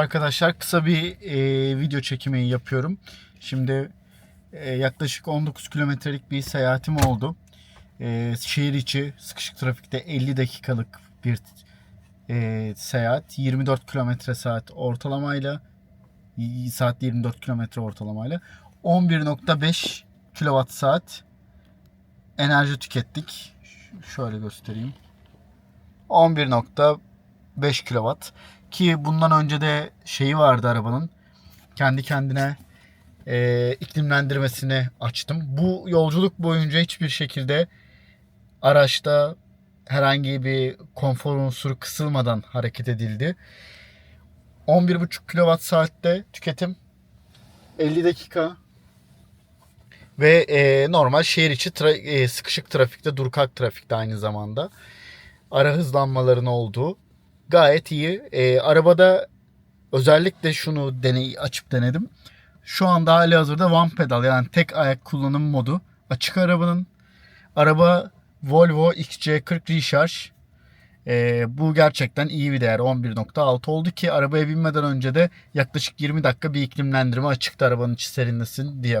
Arkadaşlar kısa bir e, video çekimi yapıyorum. Şimdi e, yaklaşık 19 kilometrelik bir seyahatim oldu. E, şehir içi sıkışık trafikte 50 dakikalık bir e, seyahat. 24 kilometre saat ortalamayla saat 24 kilometre ortalamayla 11.5 kilowatt saat enerji tükettik. Şöyle göstereyim. 11.5 kilowatt ki bundan önce de şeyi vardı arabanın kendi kendine e, iklimlendirmesini açtım. Bu yolculuk boyunca hiçbir şekilde araçta herhangi bir konfor unsuru kısılmadan hareket edildi. 11.5 kWh saatte tüketim 50 dakika ve e, normal şehir içi tra- e, sıkışık trafikte, dur kalk trafikte aynı zamanda ara hızlanmaların olduğu gayet iyi. E, arabada özellikle şunu deney açıp denedim. Şu anda hali hazırda one pedal yani tek ayak kullanım modu açık arabanın. Araba Volvo XC40 Recharge. E, bu gerçekten iyi bir değer 11.6 oldu ki arabaya binmeden önce de yaklaşık 20 dakika bir iklimlendirme açıktı arabanın içi serinlesin diye.